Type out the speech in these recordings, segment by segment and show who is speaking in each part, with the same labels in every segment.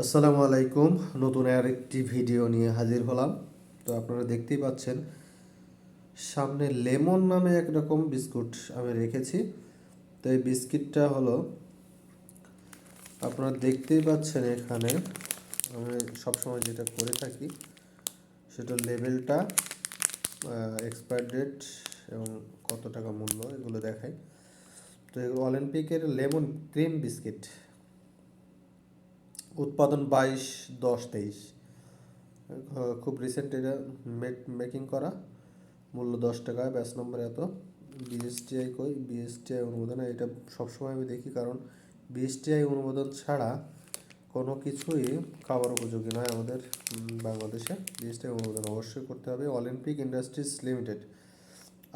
Speaker 1: আসসালামু আলাইকুম। নতুন আরেকটি ভিডিও নিয়ে হাজির হলাম। তো আপনারা দেখতেই পাচ্ছেন, সামনে লেমন নামে একরকম বিস্কুট আমি রেখেছি। তো এই বিস্কিটটা হলো, আপনারা দেখতেই পাচ্ছেন এখানে, আমি সবসময় যেটা করে থাকি, সেটা লেভেলটা এক্সপায়ার ডেট এবং কত টাকা মূল্য এগুলো দেখাই। তো এগুলো অলিম্পিকের লেমন ক্রিম বিস্কিট। উৎপাদন বাইশ, দশ, তেইশ। খুব রিসেন্ট এটা মেক মেকিং করা। মূল্য দশ টাকায় ব্যাস নম্বর এত। বিএসটিআই কই? বিএসটিআই অনুমোদন, এটা সবসময় আমি দেখি কারণ বিএসটিআই অনুমোদন ছাড়া কোনো কিছুই খাবার উপযোগী নয় আমাদের বাংলাদেশে। বিএসটিআই অনুমোদন অবশ্যই করতে হবে। Olympic Industries Limited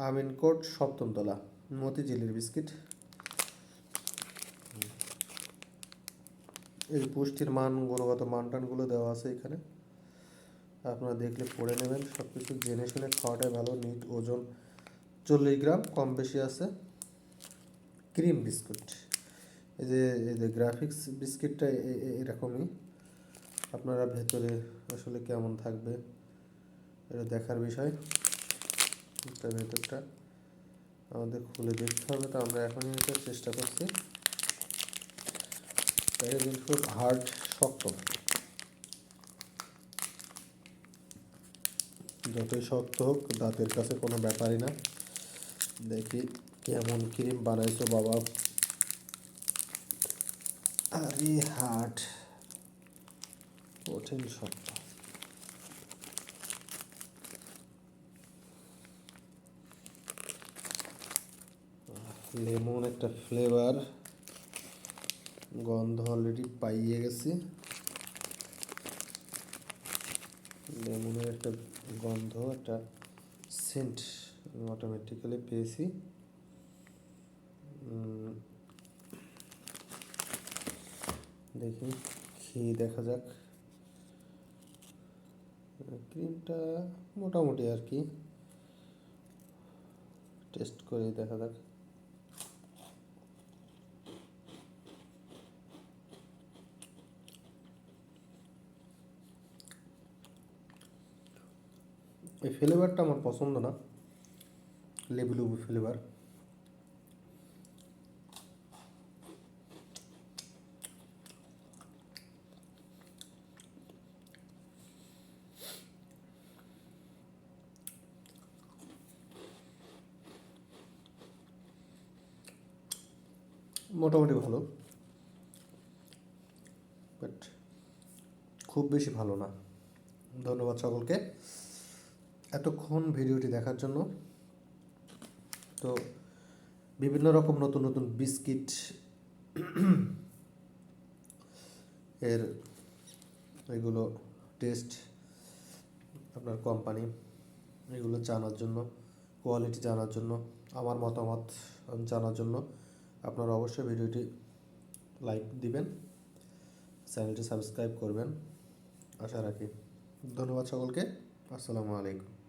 Speaker 1: Amin court সপ্তমতলা, মতিঝিলের বিস্কিট। এই পুষ্টির মান, গুণগত মান টানগুলো দেওয়া আছে এখানে। আপনারা দেখলে পড়ে নেবেন সব কিছু জেনে শুনে খাওয়াটাই ভালো, নিট ওজন চল্লিশ গ্রাম, কম বেশি আছে। Cream biscuit. এই যে এই যে গ্রাফিক্স বিস্কিটটা এরকমই। আপনারা ভেতরে আসলে কেমন থাকবে, এটা দেখার বিষয়। ভেতরটা আমাদের খুলে দেখতে হবে, তো আমরা এখনই এটা চেষ্টা করছি। এটা কিন্তু হার্ড শক্ত। যতই শক্ত হোক, দাঁতের কাছে কোনো ব্যাপারই না। দেখি কেমন ক্রিম বানাইছো বাবা। আরে হার্ড কঠিন শক্ত। লেমন একটা ফ্লেভার গন্ধ অলরেডি পাইয়ে গেছি। লেমনের একটা গন্ধ, একটা সেন্ট অটোমেটিক্যালি পেয়েছি। দেখি খেয়ে দেখা যাক। ক্রিমটা মোটামুটি আর কি। টেস্ট করে, দেখা যাক। এই ফ্লেভারটা আমার পছন্দ না। লেবু লেবু ফ্লেভার মোটামুটি ভালো। বাট খুব বেশি ভালো না। ধন্যবাদ সকলকে। এতক্ষণ ভিডিওটি দেখার জন্য। তো বিভিন্ন রকম নতুন নতুন বিস্কিট এর এগুলো টেস্ট আপনার কোম্পানি, এগুলো জানার জন্য, কোয়ালিটি জানার জন্য, আমার মতামত জানার জন্য আপনারা অবশ্যই ভিডিওটি লাইক দিবেন, চ্যানেলটি সাবস্ক্রাইব করবেন। আশা রাখি। ধন্যবাদ সকলকে। আসসালামু আলাইকুম।